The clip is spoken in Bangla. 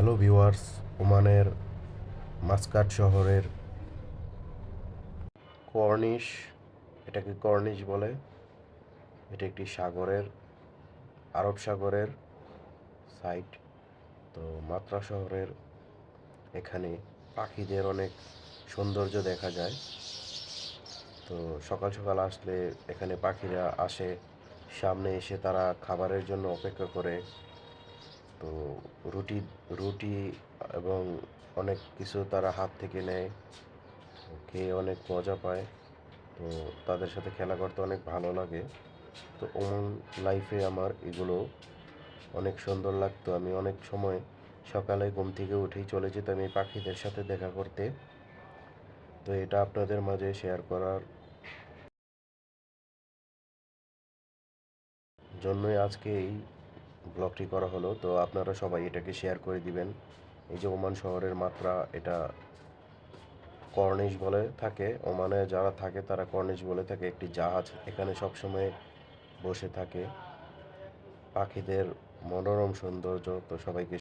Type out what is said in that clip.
হ্যালো ভিউয়ার্স ওমানের মাস্কাট শহরের কর্নিশ এটাকে কর্নিশ বলে। এটা একটি সাগরের, আরব সাগরের সাইট তো মাত্রা শহরের এখানে পাখিদের অনেক সৌন্দর্য দেখা যায়। তো সকাল সকাল আসলে এখানে পাখিরা আসে। সামনে এসে তারা খাবারের জন্য অপেক্ষা করে। তো রুটি রুটি এবং অনেক কিছু তারা হাত থেকে নেয়। খেয়ে অনেক মজা পায়। তো তাদের সাথে খেলা করতে অনেক ভালো লাগে। তো ওমন লাইফে আমার এগুলো অনেক সুন্দর লাগতো। আমি অনেক সময় সকালে ঘুম থেকে উঠেই চলে যেতাম এই পাখিদের সাথে দেখা করতে। তো এটা আপনাদের মাঝে শেয়ার করার জন্যই আজকে এই ব্লগটি করা হলো, তো আপনারা সবাই এটাকে শেয়ার করে দিবেন। এই যে ওমান শহরের মাত্রা, এটা কর্নিশ বলে থাকে। ওমানে যারা থাকে, তারা কর্নিশ বলে থাকে। একটি জাহাজ এখানে সবসময় বসে থাকে। পাখিদের মনোরম সৌন্দর্য, তো সবাইকে